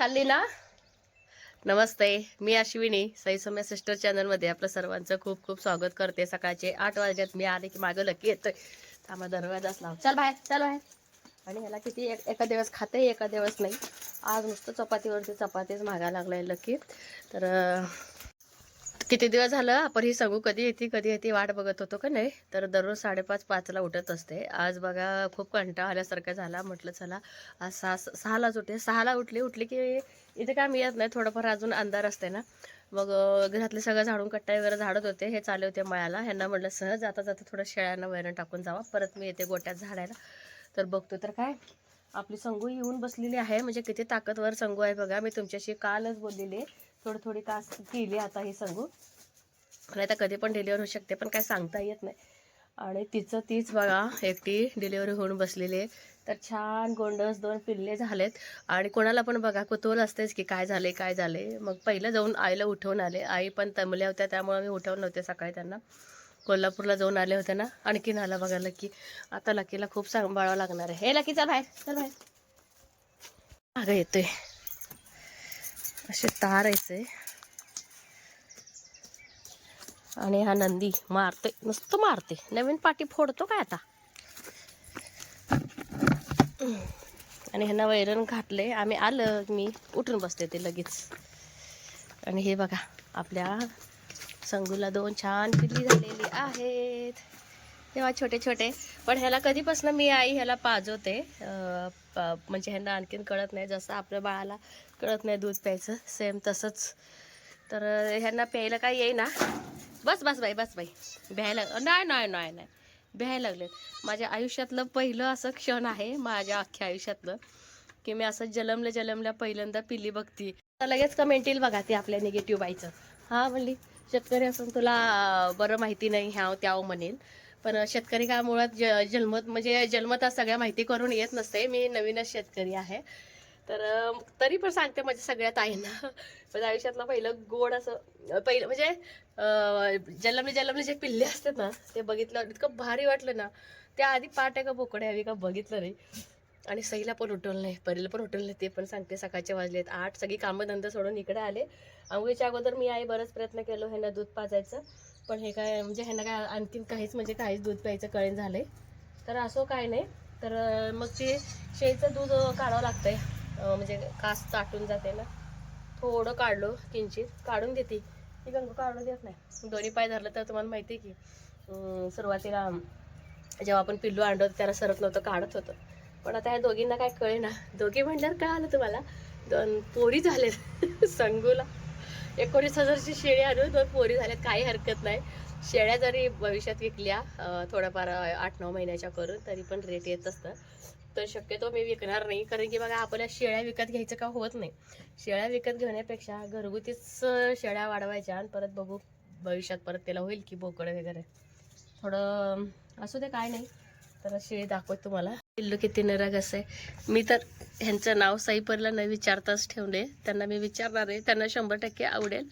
खाल्ली ना? नमस्ते मी अश्विनी साई सिस्टर चॅनलमध्ये आपलं सर्वांचं खूप खूप स्वागत करते. सकाळचे आठ वाजल्यात मी आले की मागं लकी येतोय. थांबा दरवाजाच लाव. चल बाहेर चल बाहेर. आणि ह्याला किती एक- एका दिवस खाते एका दिवस नाही. आज नुसतं चपातीवरती चपातीच मागायला लागलाय लकी. तर किती दिवस झालं? आपण ही सांगू कधी येते कधी येते वाट बघत होतो का नाही? तर दररोज साडेपाच पाचला उठत असते. आज बघा खूप कंटाळा आल्यासारखा झाला. म्हटलं चला आज सहा सहालाच उठे सहाला उठली उठली की इथे काय मिळत नाही. थोडंफार अजून अंधार असते ना. मग घरातले सगळं झाडून कट्टा वगैरे झाडत होते. हे चाले होते मळ्याला. ह्यांना म्हटलं सहज जाता जाता थोडं शेळ्यांना वैरण टाकून जावा. परत मी येते गोट्यात झाडायला. तर बघतो तर काय? आपली संगू येऊन बसलेली आहे. म्हणजे किती ताकदवर संगू आहे बघा. मी तुमच्याशी कालच बोललेली थोडी थोडी कास केली आता हे सांगू. नाही तर कधी पण डिलिव्हर होऊ शकते पण काय सांगता येत नाही. आणि तिचं तीच बघा एकटी डिलिव्हरी होऊन बसलेली आहे. तर छान गोंडस दोन पिल्ले झालेत. आणि कोणाला पण बघा कुतूहल असतेच की काय झाले काय झाले मग पहिलं जाऊन आईला उठवून आले. आई पण तमल्या होत्या त्यामुळे मी उठवून नव्हते सकाळी त्यांना. कोल्हापूरला जाऊन आले होते ना. आणखीन आला बघा लकी आता लकीला खूप सांभाळावं लागणार आहे. हे लकीचा बाहेर चल बाहेर. अगं येतोय. असे तार आहे आणि हा नंदी मारते नुसतं मारते. नवीन पाठी फोडतो काय आता? आणि ह्यांना वैरण घातले. आम्ही आलं मी उठून बसते ते लगेच. आणि हे बघा आपल्या संगूला दोन छान पिल्ली झालेली आहेत. तेव्हा छोटे छोटे. पण ह्याला कधीपासून मी आई ह्याला पाजवते. म्हणजे ह्यांना आणखीन कळत नाही. जसं आपल्या बाळाला कळत नाही दूध प्यायचं. सेम तसंच. तर ह्यांना प्यायला काय येईना. बस बस बाई बस बाई. भ्यायला नाही नाही नाही नाही. भ्यायला लागलेत. माझ्या आयुष्यातलं पहिलं असं क्षण आहे माझ्या अख्ख्या आयुष्यातलं की मी असं जलमल्या जलमल्या पहिल्यांदा पिल्ली बघती. तर लगेच कमेंट येईल बघा ते आपल्या निगेटिव्ह बाईचं हां म्हणली शेतकरी असून तुला बरं माहिती नाही ह्याव त्याव म्हणेल. पण शेतकरी का मुळात ज जन्मत म्हणजे जन्मता सगळ्या माहिती करून येत नसते. मी नवीनच शेतकरी आहे. तर तरी पण सांगते माझ्या सगळ्या ताईंना. माझ्या आयुष्यातलं पहिलं गोड असं पहिलं म्हणजे जलमले जलमले जे पिल्ले असतात ना ते बघितलं इतकं भारी वाटलं ना. त्या आधी पाट आहे का बोकडे हवी का बघितलं नाही. आणि सईला पण उठवलं नाही परीला पण उठवलं नाही ते पण सांगते सकाळचे वाजलेत आठ. सगळी कामं धंदा सोडून इकडे आले. आंघोळीच्या अगोदर मी आई बरंच प्रयत्न केलो ह्यांना दूध पाजायचं. पण हे काय म्हणजे ह्यांना काय आणखीन काहीच म्हणजे काहीच दूध प्यायचं कळेन झालंय. तर असं काय नाही. तर मग ते शेळीचं दूध काढावं लागतंय. आहे म्हणजे कास ताटून जाते ना. थोडं काढलो किंचित. काढून देते ती गंगू काढून देत नाही. दोन्ही पाय धरलं तर तुम्हाला माहिती आहे की सुरुवातीला जेव्हा आपण पिल्लू आणलो त्याला सरत नव्हतं काढत होतं. पण आता ह्या दोघींना काय कळे ना दोघी म्हणल्यावर काय आलं तुम्हाला. दोन पोरी झाले संगूला. एकोणीस हजारची शेळी आणून दोन पोरी झाल्यात काही हरकत नाही. शेळ्या जरी भविष्यात विकल्या थोड्याफार आठ नऊ महिन्याच्या करून तरी पण रेट येत असतं तर शक्यतो मी विकणार नाही कारण की बघा आपल्या शेळ्या विकत घ्यायचं का होत नाही. शेळ्या विकत घेण्यापेक्षा घरगुतीच शेळ्या वाढवायच्या आणि परत बघू भविष्यात परत त्याला होईल की बोकडं वगैरे. थोडं असू दे काय नाही. तर शेळी दाखवत तुम्हाला. पिल्लू किती निरागस आहे. मी तर ह्यांचं नाव साईपरला न विचारताच ठेवले. त्यांना मी विचारणार आहे. त्यांना शंभर टक्के आवडेल.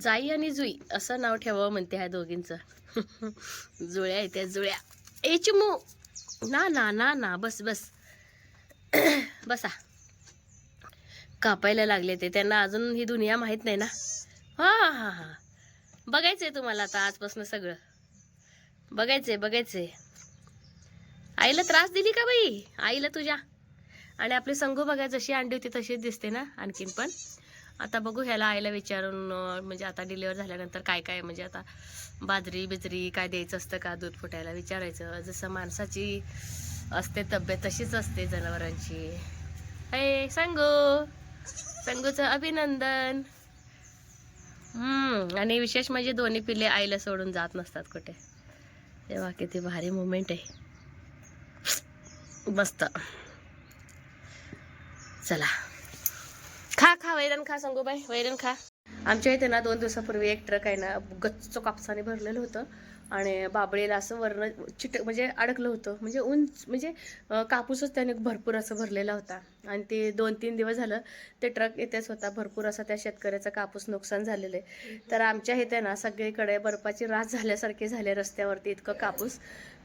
जाई आणि जुई असं नाव ठेवावं म्हणते ह्या दोघींचं. जुळ्या आहे त्या जुळ्या. ए चिमू. ना ना ना ना. बस बस. बसा. कापायला लागले ते. त्यांना अजून ही दुनिया माहीत नाही ना. हा हा हा बघायचं आहे तुम्हाला आता आजपासून सगळं. बघायचं आहे बघायचं आहे आईला त्रास दिली का बाई? आईला तुझ्या. आणि आपली संगू बघा जशी अंडी होती तशीच दिसते ना आणखीन पण. आता बघू ह्याला आईला विचारून म्हणजे आता डिलिव्हर झाल्यानंतर काय काय म्हणजे आता बाजरी बिजरी काय द्यायचं असतं का? दूध फुटायला विचारायचं. जसं माणसाची असते तब्येत तशीच असते जनावरांची. हे सांगू! संगूचं अभिनंदन. हम्म आणि विशेष म्हणजे दोन्ही पिल्ले आईला सोडून जात नसतात कुठे. तेव्हा किती भारी मुमेंट आहे. मस्त. चला. खा खा वैरण खा संगूबाई वैरण खा. आमच्या इथे ना दोन दिवसापूर्वी एक ट्रक आहे ना गच्च कापसाने भरलेलं होतं. आणि बाबळीला असं वरण चिट म्हणजे अडकलं होतं. म्हणजे उंच म्हणजे कापूसच त्याने भरपूर असं भरलेला होता. आणि ते दोन तीन दिवस झालं ते ट्रक येतेच होता. भरपूर असा त्या शेतकऱ्याचा कापूस नुकसान झालेलं आहे. तर आमच्या इथे ना सगळीकडे बर्फाची रास झाल्यासारखे झाले रस्त्यावरती इतकं कापूस.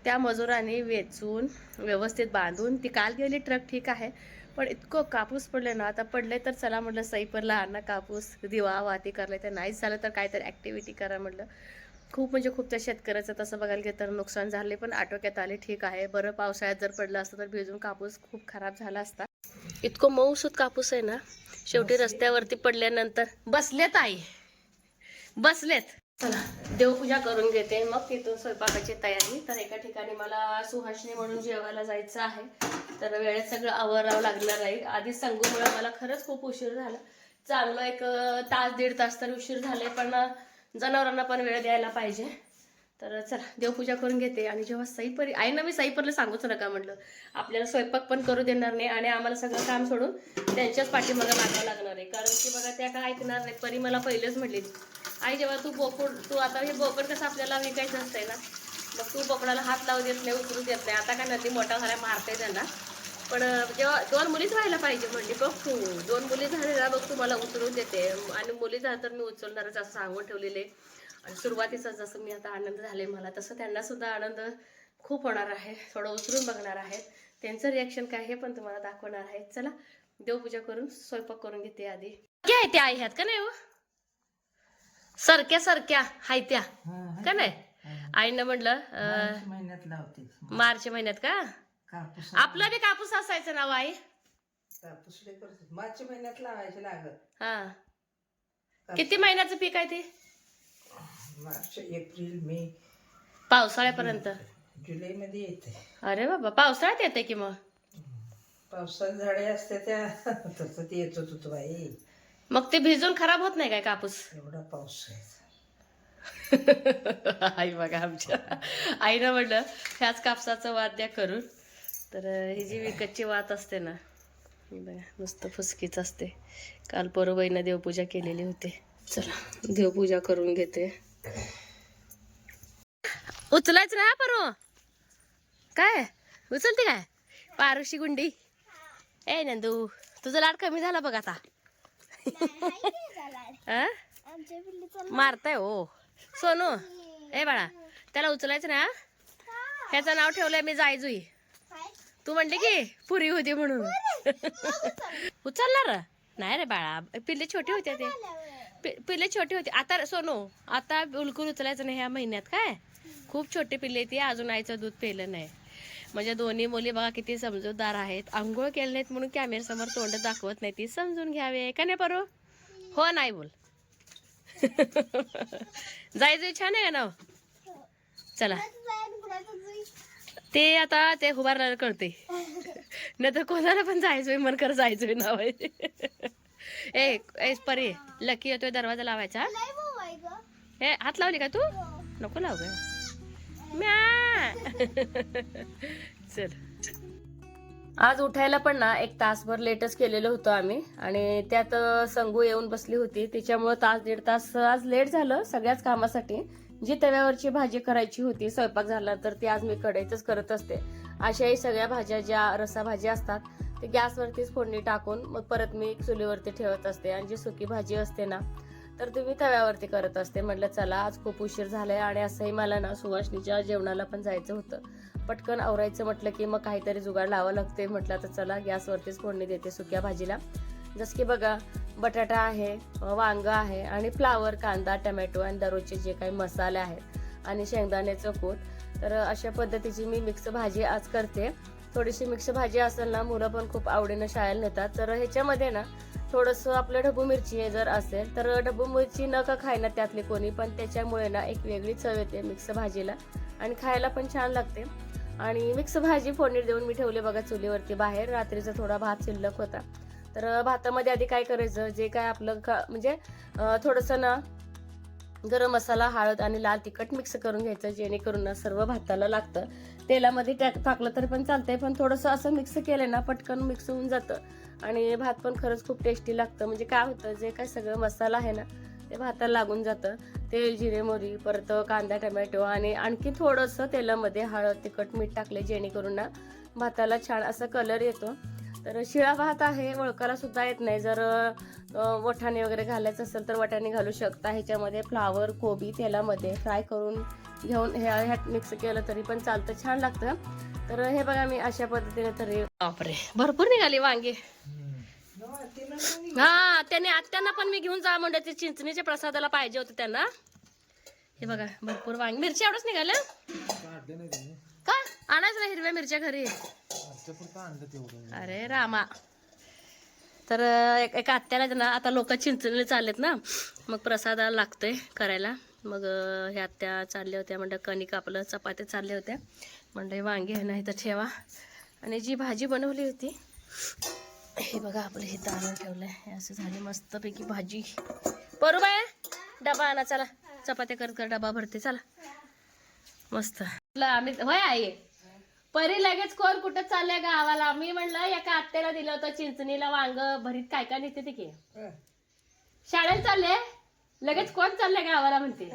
त्या मजुरांनी वेचून व्यवस्थित बांधून ती काल गेली ट्रक ठीक आहे पण इतकं कापूस पडले ना आता पडले तर चला म्हटलं सईपरला आणा कापूस दिवा वाती करले तर नाहीच झालं तर काहीतरी ॲक्टिव्हिटी करा म्हटलं. खूप म्हणजे खूप त्या शेतकऱ्याचं तसं बघायला गेलं तर नुकसान झाले पण आटोक्यात आले ठीक आहे. बरं पावसाळ्यात जर पडलं असतं तर भिजून कापूस खूप खराब झाला असता. इतकं मऊसूत कापूस आहे ना शेवटी रस्त्यावरती पडल्यानंतर बसलेत आई बसलेत. चला देवपूजा करून घेते. मग तिथून स्वयंपाकाची तयारी. तर एका ठिकाणी मला सुहासनी म्हणून जेवायला जायचं आहे. तर वेळेत सगळं आवरावं लागणार आहे. आधीच सांगूमुळे मला खरंच खूप उशीर झाला. चांगलं एक तास दीड तास तर उशीर झाले पण जनावरांना पण वेळ द्यायला पाहिजे. तर चला देवपूजा करून घेते. आणि जेव्हा सईपरी ना मी सईपरला सांगूच नका म्हटलं. आपल्याला स्वयंपाक पण करू देणार नाही आणि आम्हाला सगळं काम सोडून त्यांच्याच पाठीमागं लागावं लागणार आहे. कारण की बघा त्या काय ऐकणार नाही परी मला पहिलेच म्हटली आई जेव्हा तू बोकड तू आता हे बोकड कसं आपल्याला विकायचं असतंय ना? मग तू बोकडाला हात लावू देत नाही उचलू देत नाही. आता काय नदी मोठा झाला मारते त्यांना. पण जेव्हा दोन मुलीच व्हायला पाहिजे म्हणली बघ तू. दोन मुली झालेला बघ तू मला उचलून देते. आणि मुली झालं तर मी उचलणारच असं सांगून ठेवलेले. आणि सुरुवातीचा जसं मी आता आनंद झाले मला तसं त्यांना सुद्धा आनंद खूप होणार आहे. थोडं उचलून बघणार आहेत. त्यांचं रिॲक्शन काय हे पण तुम्हाला दाखवणार आहे चला देवपूजा करून स्वयंपाक करून घेते आधी. क्या आहे आई ह्यात का नाही हो? सरक्या सरक्या हाय त्या. का नाही? आईनं म्हटलं मार्च महिन्यात लावते मार्च महिन्यात का? कापूस. आपला बी कापूस असायचं नाव आई. कापूस मार्च महिन्यात लावायचे लागत हा. किती महिन्याचं पीक आहे ते? March April May. पावसाळ्यापर्यंत. जुलै मध्ये येते. अरे बाबा पावसाळ्यात येते की मग? पावसात झाडे असते त्या. तसं ते येत होतं बाई. मग ते भिजून खराब होत नाही काय कापूस? एवढा पाऊस आहे. आई बघा आमच्या. आईनं म्हटलं ह्याच कापसाचं वाद्य करून. तर ही जी विकतची वात असते ना ही बघा नुसतं फुसकीच असते. काल परवाईनं देवपूजा केलेली होती. चला देवपूजा करून घेते. उचलायचं ना परो काय? उचलते काय? पारुशी गुंडी. ए नंदू तुझा लाड कमी झाला बघ आता? मारताय हो. सोनू ए बाळा त्याला उचलायचं ना ह्याचं नाव ठेवलंय मी जायजुई तू म्हणली की पुरी होती म्हणून. उचलणार? नाही रे बाळा पिल्ले छोटी होत्या ते पि- पिल्ले छोटी होती. आता सोनू आता बिलकुल उचलायचं नाही ह्या महिन्यात काय? खूप छोटे पिल्ले ती अजून आईचं दूध पेलं नाही. म्हणजे दोन्ही मुली बघा किती समजूतदार आहेत. आंघोळ केले नाहीत म्हणून कॅमेऱ्यासमोर तोंड दाखवत नाही ती समजून घ्यावे का नाही बरो हो नाही बोल. जायचं छान आहे नाव? चला. ते आता ते उभारणार कळते. नाही तर कोणाला पण जायचोय मन कर जायचोय नाव आहे. ए ए परी लकी येतोय दरवाजा लावायचा. ए हात लावली का तू? नको लाव म्या. चल. आज उठायला पण ना एक तासभर लेटच केलेलं होतं आम्ही. आणि त्यात संगू येऊन बसली होती. त्याच्यामुळं तास दीड तास आज लेट झालं सगळ्याच कामासाठी. जी तव्यावरची भाजी करायची होती स्वयंपाक झाला तर ती आज मी कढईतच करत असते. अशाही सगळ्या भाज्या ज्या रसा भाज्या असतात ते गॅसवरतीच फोडणी टाकून मग परत मी चुलीवरती ठेवत असते. आणि जी सुकी भाजी असते ना तर तुम्ही तव्यावरती करत असते. म्हटलं चला आज खूप उशीर झालाय आणि असंही मला ना सुवासनीच्या जेवणाला पण जायचं होतं. पटकन आवरायचं म्हटलं की मग काहीतरी जुगाड लावावं लागते म्हटलं तर चला गॅसवरतीच फोडणी देते सुक्या भाजीला. जसं की बघा बटाटा आहे वांगं आहे आणि फ्लावर कांदा टमॅटो आणि दररोजचे जे काही मसाले आहेत आणि शेंगदाण्याचं कूट तर अशा पद्धतीची मी मिक्स भाजी आज करते. थोडीशी मिक्स भाजी असेल ना मुलं पण खूप आवडीनं शाळेला नेतात. तर ह्याच्यामध्ये ना थोडंसं आपलं ढबू मिरची हे जर असेल तर ढबू मिरची न का खायला त्यातली कोणी पण त्याच्यामुळे ना एक वेगळी चव येते मिक्स भाजीला. आणि खायला पण छान लागते. आणि मिक्स भाजी फोडणी देऊन मी ठेवले बघा चुलीवरती बाहेर. रात्रीचा थोडा भात शिल्लक होता. तर भातामध्ये आधी काय करायचं? जे काय आपलं म्हणजे थोडंसं ना गरम मसाला हळद आणि लाल तिखट मिक्स करून घ्यायचं जेणेकरून ना सर्व भाताला लागतं. तेलामध्ये टाक टाकलं तरी पण चालतंय पण थोडंसं असं मिक्स केलं ना पटकन मिक्स होऊन जातं. आणि भात पण खरंच खूप टेस्टी लागतं. म्हणजे काय होतं जे काय सगळं मसाला आहे ना ते भाताला लागून जातं. तेल जिरे मोरी परत कांदा टमॅटो आणि आणखी थोडंसं तेलामध्ये हळद तिखट मीठ टाकले जेणेकरून ना भाताला छान असा कलर येतो. तर शिळा भात आहे ओळखायला सुद्धा येत नाही. जर अं, वटाणे वगैरे घालायचं असेल तर वटाणे घालू शकता. ह्याच्यामध्ये फ्लावर कोबी तेलामध्ये फ्राय करून घेऊन ह्या ह्यात मिक्स केलं तरी पण चालतं छान लागतं. तर हे बघा मी अशा पद्धतीने तरी बापरे भरपूर निघाली वांगे. हा त्याने आत्यांना पण मी घेऊन जा म्हणलं ते चिंचणीच्या प्रसादाला पाहिजे होते त्यांना. हे बघा भरपूर वांगे. मिरच्या एवढंच निघाल्या का? आणायचं ना हिरव्या मिरच्या घरी. अरे रामा. तर एक एका आत्याला ना आता लोक चिंचणीला चाललेत ना. मग प्रसादाला लागतंय करायला. मग ह्या आत्या चालल्या होत्या म्हणलं कणिक आपलं चपात्या चालल्या होत्या. म्हणलं वांगे आहे ना इथं ठेवा. आणि जी भाजी बनवली होती हे बघा आपलं हे तारण ठेवलंय. हे असं झाली मस्तपैकी भाजी. बरोबर आहे डबा आणा चला. चपात्या करत कर डबा भरते. चला. मस्त. आम्ही होय आई. परी लगेच कोण कुठं चाललंय गावाला? मी म्हणलं एका आत्याला दिलं होतं चिंचणीला वांग भरीत. काय काय नेते ते की? शाळेत चालले? लगेच कोण चाललंय गावाला म्हणते.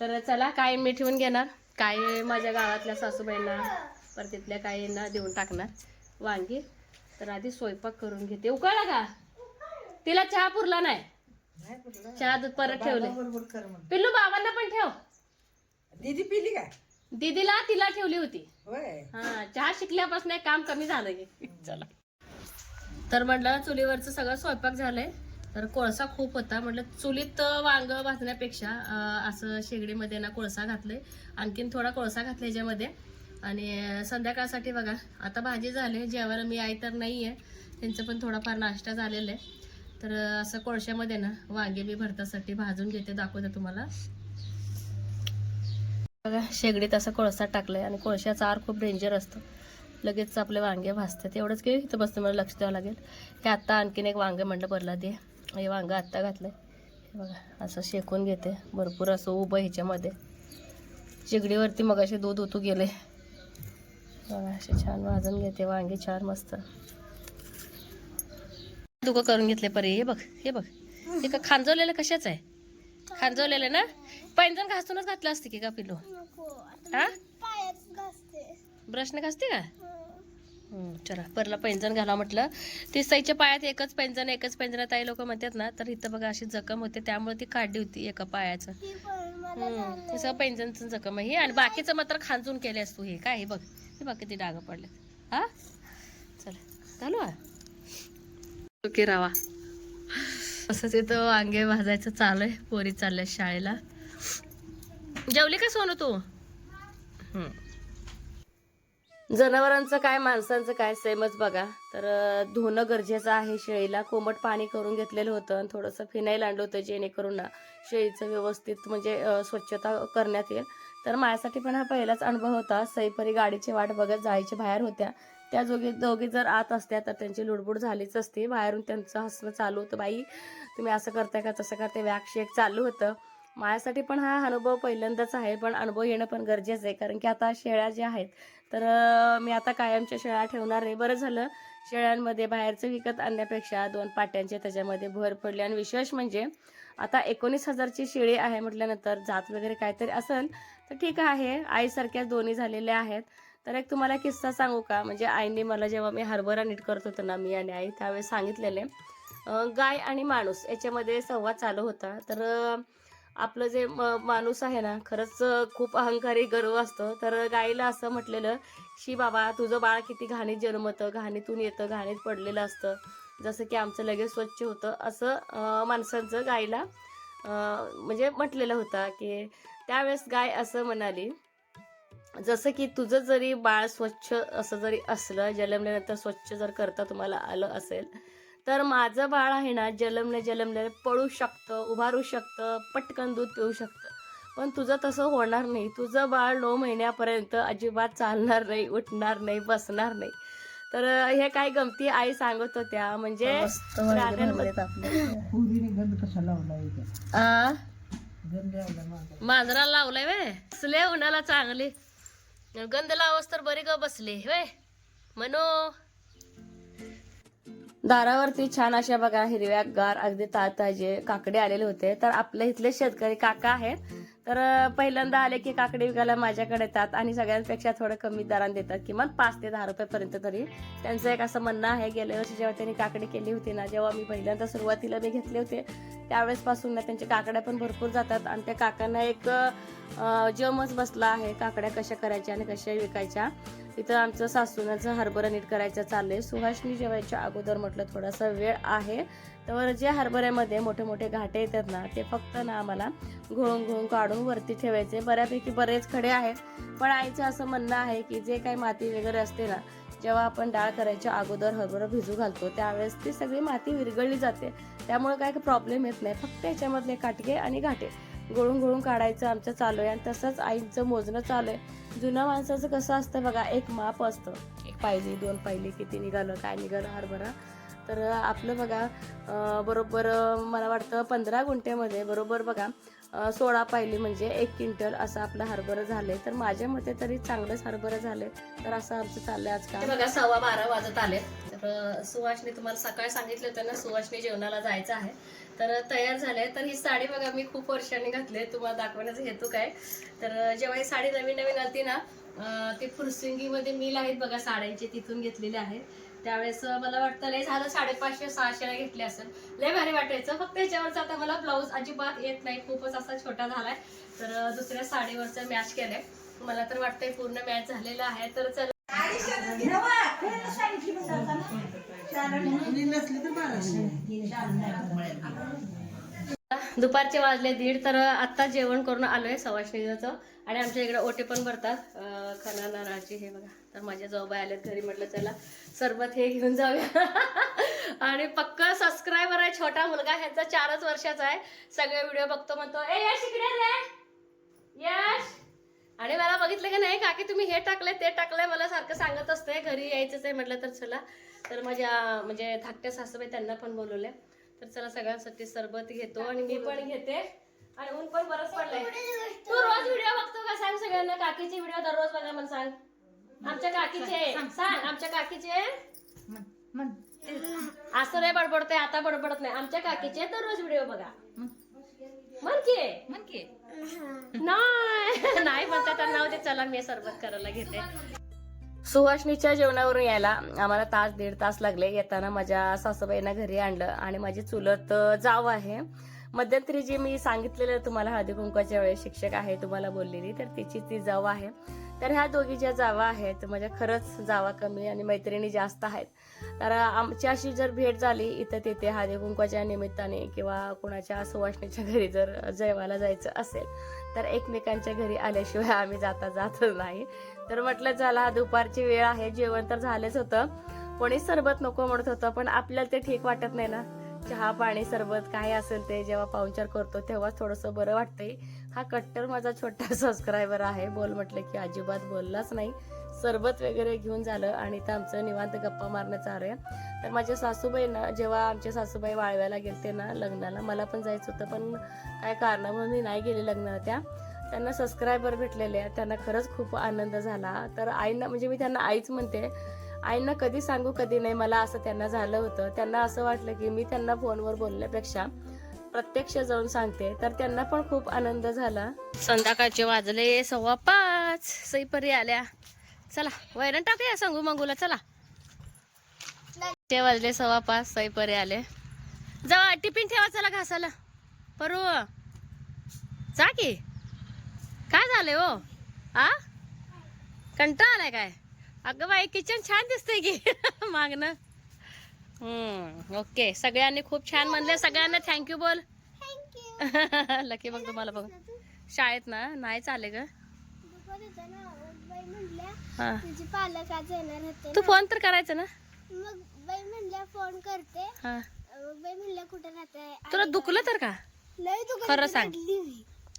तर चला काय मी ठेवून घेणार. काय माझ्या गावातल्या सासूबाईंना परत तिथल्या काहींना देऊन टाकणार वांगी. तर आधी स्वयंपाक करून घेते. उकळला का? तिला चहा पुरला नाही. चहा दूध परत ठेवले बरोबर कर म्हण पिल्लू बाबांना पण ठेव. दीदी पिली काय? दीदीला तिला ठेवली होती. होय. हा चहा शिकल्यापासून एक काम कमी झालं की. चला. तर म्हटलं चुलीवरचं सगळं स्वयंपाक झालंय. तर कोळसा खूप होता. म्हटलं चुलीत वांग भाजण्यापेक्षा अं, असं शेगडीमध्ये ना कोळसा घातलंय. आणखीन थोडा कोळसा घातला याच्यामध्ये. आणि संध्याकाळसाठी बघा आता भाजी झाली जेवायला मी आई तर नाही आहे त्यांचं पण थोडाफार नाश्ता झालेला आहे. तर असं कोळशामध्ये ना वांगे मी भरतासाठी भाजून घेते दाखवते तुम्हाला. बघा शेगडीत असं कोळसा टाकलाय आणि कोळशाचा आर खूप डेंजर असतो. लगेच आपले वांगे भाजतात. एवढंच की इथं बसतं मला लक्ष द्यावं लागेल. हे आत्ता आणखीन एक वांगे म्हणलं भरला दे हे वांगं आत्ता घातलंय. हे बघा असं शेकून घेते. भरपूर असं उभं ह्याच्यामध्ये. शेगडीवरती मग असे दूध ओतू गेले बघा असे छान भाजून घेते वांगे छान मस्त. दुखं करून घेतले परी. हे बघ हे बघ. हे का खांजवलेलं कशाच आहे? खांजवलेलं ना? पैंजण घासूनच घातलं असते की का पिलो हा? ब्रशने घासते का? हम्म, चला परला पैंजण घाला म्हटलं. ती सईच्या पायात एकच पैंजण एकच पैंजण ताई लोक म्हणतात ना तर इथं बघा अशी जखम होते त्यामुळे ती काढली होती एका पायाचं. हम्म, तसं पैंजणचं जखम आहे. ही आणि बाकीचं मात्र खांजून केले असतो हे. काय हे बघ. हे बघ किती डाग पडले हा? चला चालू हा. ओके रावा असंच इथं वांगे भाजायचं चालू आहे पोरी चालल्या शाळेला. जेवली का सोनू तू? जनावरांचं काय माणसांचं काय सेमच बघा. तर धुणं गरजेचं आहे शेळीला. कोमट पाणी करून घेतलेलं होतं आणि थोडंसं फिनाईल आणलं होतं जेणेकरून ना शेळीचं व्यवस्थित म्हणजे स्वच्छता करण्यात येईल. तर माझ्यासाठी पण हा पहिलाच अनुभव होता. सईपरी गाडीची वाट बघत जायच्या बाहेर होत्या. त्या जोगे दोघी जर आत असत्या तर त्यांची लुडबुड झालीच असते. बाहेरून त्यांचं हसणं चालू होतं बाई. तुम्ही असं करताय का तसं करताय? वॅक चालू होतं. माझ्यासाठी पण हा अनुभव पहिल्यांदाच आहे पण अनुभव येणं पण गरजेचं आहे. कारण की आता शेळ्या ज्या आहेत तर मी आता कायमच्या शेळ्या ठेवणार नाही बरं झालं. शेळ्यांमध्ये बाहेरचं विकत आणण्यापेक्षा दोन पाट्यांचे त्याच्यामध्ये भर पडली. आणि विशेष म्हणजे आता एकोणीस हजारची शेळी आहे म्हटल्यानंतर जात वगैरे काहीतरी असेल तर ठीक आहे. आईसारख्याच दोन्ही झालेल्या आहेत. तर एक तुम्हाला किस्सा सांगू का? म्हणजे आईने मला जेव्हा मी हरभरा नीट करत होतो ना मी आणि आई त्यावेळेस सांगितलेले गाय आणि माणूस याच्यामध्ये संवाद चालू होता. तर आपलं जे म- माणूस आहे ना खरंच खूप अहंकारी गर्व असतो. तर गाईला असं म्हटलेलं शी बाबा तुझं बाळ किती घाणीत जन्मतं घाणीतून येतं घाणीत पडलेलं असतं. जसं की आमचं लगेच स्वच्छ होतं. असं माणसांचं गायला म्हणजे म्हटलेलं होतं की त्यावेळेस गाय असं म्हणाली जसं की तुझं जरी बाळ स्वच्छ असं जरी असलं जन्मल्यानंतर स्वच्छ जर करता तुम्हाला आलं असेल तर माझं बाळ आहे ना जन्मले जन्मले पळू शकतं उभारू शकतं पटकन दूध पिऊ शकतं. पण तुझं तसं होणार नाही. तुझं बाळ नऊ महिन्यापर्यंत अजिबात चालणार नाही उठणार नाही बसणार नाही. तर हे काय गमती आई सांगत होत्या म्हणजे मांजराला. लावलंय वे बसले उन्हाला चांगले. गंध लावस तर बरे ग बसले वे म्हणू दारावरती छान अशा बघा हिरव्या गार अगदी ताजे काकडे आलेले होते. तर आपल्या इथले शेतकरी काका आहेत. तर पहिल्यांदा आले की काकडी विकायला माझ्याकडे येतात आणि सगळ्यांपेक्षा थोडं कमी दरान देतात किमान पाच ते दहा रुपयेपर्यंत तरी. त्यांचं एक असं म्हणणं आहे गेल्या वर्षी जेव्हा त्यांनी काकडी केली होती ना जेव्हा मी पहिल्यांदा सुरुवातीला मी घेतले होते त्यावेळेसपासून ना त्यांच्या काकड्या पण भरपूर जातात आणि त्या काकांना एक जमच बसला आहे काकड्या कशा करायच्या आणि कशा विकायच्या. इथं आमचं सासूनाचं हरभरा नीट करायचं चाललंय. सुहासनी जेवायच्या अगोदर म्हटलं थोडासा वेळ आहे. तर जे हरभऱ्यामध्ये मोठे मोठे घाटे येतात ना ते फक्त ना आम्हाला घोळून घोळून काढून वरती ठेवायचे. बऱ्यापैकी बरेच खडे आहेत. पण आईचं असं म्हणणं आहे की जे काही माती वगैरे असते ना जेव्हा आपण डाळ करायच्या अगोदर हरभरा भिजू घालतो त्यावेळेस ती सगळी माती विरघळली जाते. त्यामुळे काय प्रॉब्लेम येत नाही. फक्त याच्यामधले काटके आणि घाटे. गोळून गोळून काढायचं आमचं चालू आहे आणि तसंच आईचं मोजणं चालू आहे. जुन्या माणसाचं कसं असतं बघा एक माप असतं. एक पायली दोन पायली किती निघालं काय निघालं हरभरा. तर आपलं बघा बरोबर मला वाटतं पंधरा गुंठ्यामध्ये बरोबर बघा सोळा पायली म्हणजे एक क्विंटल असं आपलं हरभरं झाले तर माझ्या मते तरी चांगलंच हरभरं झाले तर असं आमचं चाललंय आजकाल बघा सव्वा बारा वाजत आले तर सुवासने तुम्हाला सकाळी सांगितलं होतं ना सुवासने जेवणाला जायचं आहे. तर तयार झाले तर ही साडी बघा मी खूप वर्षांनी घातली तुम्हाला दाखवण्याचा हेतू काय? तर जेव्हा ही साडी नवीन नवीन आली ना ते फुरसिंगीमध्ये मिल आहेत बघा साड्यांची तिथून घेतलेली आहे. त्यावेळेस मला वाटतं लय झालं साडेपाचशे सहाशेला घेतले असेल. लय भारी वाटायचं. फक्त ह्याच्यावरचा आता मला ब्लाऊज अजिबात येत नाही. खूपच असा छोटा झालाय. तर दुसऱ्या साडीवरचं मॅच केलंय. मला तर वाटतंय पूर्ण मॅच झालेला आहे. तर चला. दुपारचे वाजले दीड तर आत्ता जेवण करून आलोय सवाशणीचं आणि आमच्या इकडे ओटे पण भरतात. खाना खना नारळाची हे बघा. तर माझ्या जाऊबाई आल्यात घरी म्हटलं चला सरबत हे घेऊन जाऊया. आणि पक्क सबस्क्रायबर आहे छोटा मुलगा ह्याचा चारच वर्षाचा आहे. सगळे व्हिडिओ बघतो म्हणतो ए यश इकडे रे. यश. आणि मला बघितलं की नाही काकी तुम्ही हे टाकलंय ते टाकलंय मला सारखं सांगत असते घरी यायचंच आहे. म्हटलं तर चला. तर माझ्या म्हणजे धाकट्या सासूबाई त्यांना पण बोलवले तर चला सगळ्यांसाठी सरबत घेतो आणि मी पण घेते. आणि ऊन पण बरंच पडलंय. तू रोज व्हिडिओ बघतो का सांग सगळ्यांना? काकीचे व्हिडिओ दररोज बघा मला सांग. आमच्या काकीचे. सांग आमच्या काकीचे. असं नाही बडबडते आता बडबडत नाही. आमच्या काकीचे दररोज व्हिडिओ बघा. म्हण. की. नाही. नाही म्हणतात तर नाव दे चला मी सरबत करायला घेते. सुहासनीच्या जेवणावरून यायला आम्हाला तास दीड तास लागले. येताना माझ्या सासूबाईंना घरी आणलं आणि माझी चुलत जाव आहे. मध्यंतरी जी मी सांगितलेलं तुम्हाला हळदी कुंकवाच्या वेळेस शिक्षक आहे तुम्हाला बोललेली तर तिची ती जाव आहे. तर ह्या दोघी ज्या जावा आहेत माझ्या खरंच जावा कमी आणि मैत्रिणी जास्त आहेत. तर आमची अशी जर भेट झाली इथं तिथे हळदी कुंकवाच्या निमित्ताने किंवा कोणाच्या सुवासणीच्या घरी जर जेवायला जायचं असेल तर एकमेकांच्या घरी आल्याशिवाय आम्ही जाता जातच नाही. तर म्हटलं चला दुपारची वेळ आहे जेवण तर झालंच होतं. कोणी सरबत नको म्हणत होतं पण आपल्याला ते ठीक वाटत नाही ना. चहा पाणी सरबत काय असेल ते जेव्हा पाहुणचार करतो तेव्हाच थोडंसं बरं वाटतंय. हा कट्टर माझा छोटा सबस्क्रायबर आहे. बोल म्हटलं की अजिबात बोललाच नाही. सरबत वगैरे घेऊन झालं आणि इथं आमचं निवांत गप्पा मारणं चालू आहे. तर माझ्या सासूबाई ना जेव्हा आमच्या सासूबाई वाळव्याला गेलते ना लग्नाला मला पण जायचं होतं पण काय कारणामुळे मी नाही गेले लग्नाला त्या. त्यांना सबस्क्रायबर भेटलेले आहेत. त्यांना खरंच खूप आनंद झाला. तर आईंना म्हणजे मी त्यांना आईच म्हणते आईंना कधी सांगू कधी नाही मला असं त्यांना झालं होतं. त्यांना असं वाटलं की मी त्यांना फोनवर बोलण्यापेक्षा प्रत्यक्ष जाऊन सांगते. तर त्यांना पण खूप आनंद झाला. संध्याकाळचे वाजले सव्वा पाच. सईपरी आल्या. चला वैरण टाकूया सांगू मंगूला चला. ते वाजले सव्वा पाच सईपरी आले. जावा टिफिन ठेवा चला घासाला परू. जा की. काय झाले हो? आ? कंटाळा आलाय काय? अगं बाई किचन छान दिसतंय की. मागणं. हम्म ओके. सगळ्यांनी खूप छान म्हणले. सगळ्यांना थँक्यू बोल. लकी बघ तुम्हाला बघ. शाळेत ना नाही चाले ग. तुझे पालक आज येणार होते तू फोन तर करायचं ना. मग बाई म्हणल्या फोन करते. हा. बाई म्हणल्या कुठे राहते? तुला दुखलं तर का? खरं सांग.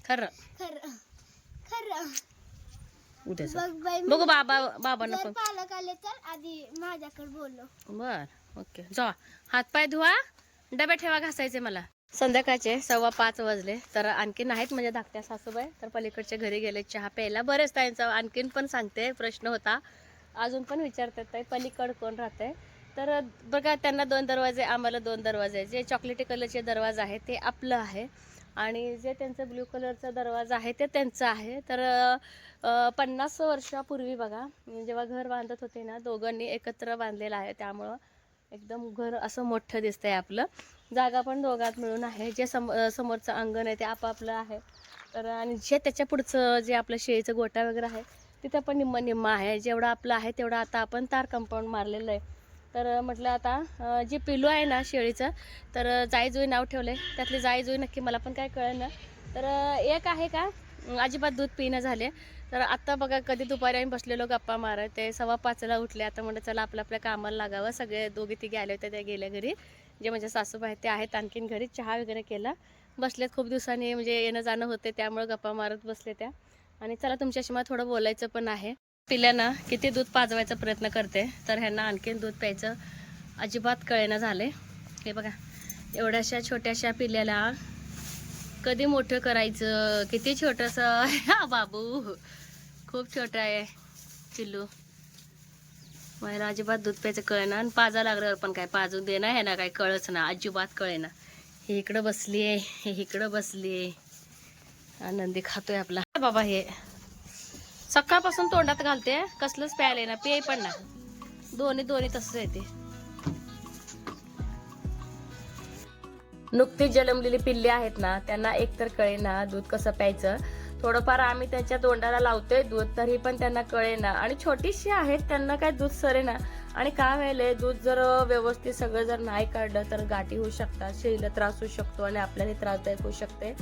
खरं. खरं. खरं. उद्या बघ बाबा बाबांना पालक आले तर आधी माझ्याकडे बोलव. बर. ओके. जा. हातपाय धुवा. डबे ठेवा घासायचे मला. संध्याकाळचे सव्वा पाच वाजले. तर आणखी नाहीत म्हणजे धाकट्या सासूबाई. तर पलीकडच्या घरी गेले चहा प्यायला. बरेच त्यांचा आणखीन पण सांगते. प्रश्न होता. अजून पण विचारतात ताई पलीकड कोण राहते तर बघा त्यांना दोन दरवाजे आम्हाला दोन दरवाजे. जे चॉकलेटी कलरचे दरवाजा आहे ते आपलं आहे. आणि जे त्यांचं ब्ल्यू कलरचा दरवाजा आहे ते त्यांचं आहे. तर पन्नास वर्षापूर्वी बघा जेव्हा घर बांधत होते ना दोघांनी एकत्र बांधलेलं आहे त्यामुळं. एकदम घर असं मोठं दिसतंय आपलं. जागा पण दोघात मिळून आहे. जे सम समोरचं अंगण आहे ते आपापलं आहे. तर आणि जे त्याच्या पुढचं जे आपलं शेळीचं गोटा वगैरे आहे तिथं पण निम्मा निम्मा आहे. जेवढं आपलं आहे तेवढं आता आपण तार कंपाऊंड मारलेलं आहे. तर म्हटलं आता जे जी पिलू आहे ना शेळीचं तर जाईजुई नाव ठेवलं आहे त्यातली जाईजुई नक्की मला पण काय कळेल ना तर एक आहे का अजिबात दूध पिणं झाले. तर आत्ता बघा कधी दुपारी आम्ही बसलेलो गप्पा मारत ते सव्वा पाचला उठले. आता म्हणलं चला आपल्या आपल्या कामाला लागावं. सगळे दोघी तिघे आले होते त्या गेल्या घरी. जे म्हणजे सासूबाई आहेत ते आहेत आणखीन घरी. चहा वगैरे केला. बसलेत खूप दिवसांनी म्हणजे येणं जाणं होते त्यामुळे गप्पा मारत बसले त्या. आणि चला तुमच्याशी मला थोडं बोलायचं पण आहे. पिल्यानं किती दूध पाजवायचा प्रयत्न करते. तर ह्यांना आणखीन दूध प्यायचं अजिबात कळेना झाले. हे बघा एवढ्याशा छोट्याशा पिल्याला कधी मोठं करायचं? किती छोटंसं? हा बाबू. खूप छोटं आहे पिल्लू. मला अजिबात दूध प्यायचं कळेना आणि पाजा लागल्यावर पण काय पाजून दे ना काय कळच ना अजिबात कळेना हे इकडं बसली आहे हे इकडं बसली आहे. आनंदी खातोय आपला. बाबा हे सकाळपासून तोंडात घालते कसलंच प्यायला ना पेय पण ना. दोन्ही दोन्ही तसंच येते नुकतीच जन्मलेली पिल्ली आहेत ना त्यांना एकतर कळेना दूध कसं प्यायचं. थोडंफार आम्ही त्यांच्या तोंडाला लावतोय दूध तरी पण त्यांना कळेना. आणि छोटीशी आहेत त्यांना काय दूध सरेना. आणि काय व्हायलंय दूध जर व्यवस्थित सगळं जर नाही काढलं तर गाठी होऊ शकतात शेळीला त्रास होऊ शकतो आणि आपल्याला त्रासदायक होऊ शकते.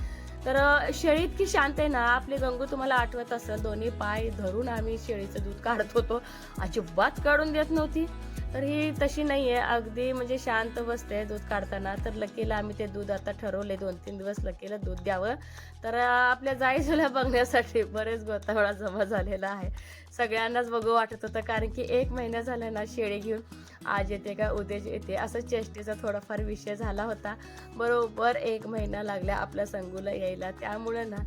तर शेळी इतकी शांत आहे ना आपली गंगू तुम्हाला आठवत असेल दोन्ही पाय धरून आम्ही शेळीचं दूध काढत होतो. अजिबात काढून देत नव्हती. तर ही तशी नाही आहे अगदी म्हणजे शांत बसते दूध काढताना. तर लकीला आम्ही ते दूध आता ठरवले. दोन तीन दिवस लकीला दूध द्यावं. तर आपल्या जायजूला बघण्यासाठी बरेच गोतावळा जमा झालेला आहे. सगळ्यांनाच बघू वाटत होतं कारण की एक महिना झाला ना शेळी घेऊन. आज येते का उद्या येते. असं चेष्टेचा थोडाफार विषय झाला होता. बरोबर एक महिना लागला आपल्या संगूला यायला. त्यामुळे ना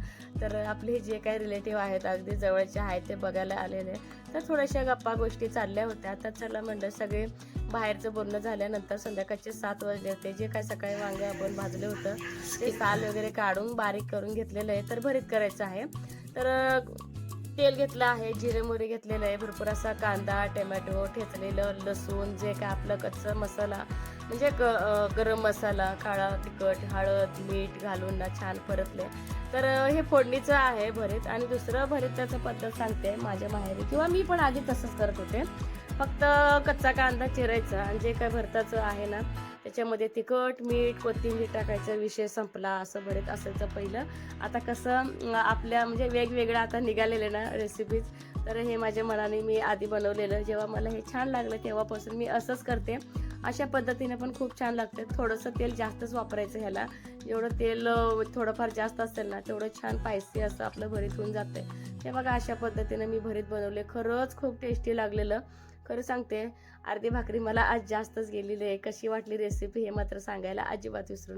तर आपले जे काही रिलेटिव्ह आहेत अगदी जवळचे आहेत ते बघायला आलेले तर थोड्याशा गप्पा गोष्टी चालल्या होत्या. तर चला म्हणलं सगळे बाहेरचं बोलणं झाल्यानंतर संध्याकाळचे सात वाजले होते. जे काय सकाळी वांगे आपण भाजले होतं ते साल वगैरे काढून बारीक करून घेतलेलं आहे. तर भरीत करायचं आहे. तर तेल घेतलं आहे जिरे मोहरी घेतलेलं आहे भरपूर असा कांदा टोमॅटो ठेचलेलं लसूण जे काय आपलं कच्चा मसाला म्हणजे ग गरम मसाला काळा तिखट हळद मीठ घालून ना छान परतले. तर हे फोडणीचं आहे भरीत आणि दुसरं भरीत त्याचं पद्धत सांगते माझ्या माहेरी. किंवा मी पण आधी तसंच करत होते. फक्त कच्चा कांदा चिरायचा आणि जे काय भरताचं आहे ना त्याच्यामध्ये तिखट मीठ कोथिंबीर टाकायचा विषय संपला असं भरीत असायचं पहिलं. आता कसं आपल्या म्हणजे वेगवेगळं आता निघालेले ना रेसिपीज तर हे माझ्या मनाने मी आधी बनवलेलं. जेव्हा मला हे छान लागलं तेव्हापासून मी असंच करते. अशा पद्धतीने पण खूप छान लागते. थोडंसं तेल जास्तच वापरायचं ह्याला. जेवढं तेल थोडंफार जास्त असेल ना तेवढं छान पायसी असं आपलं भरीत होऊन जाते हे बघा अशा पद्धतीने मी भरीत बनवले. खरंच खूप टेस्टी लागलेलं. खरं सांगते अर्धी भाकरी मला आज जास्तच गेलेली आहे. कशी वाटली रेसिपी हे मात्र सांगायला अजिबात विसरू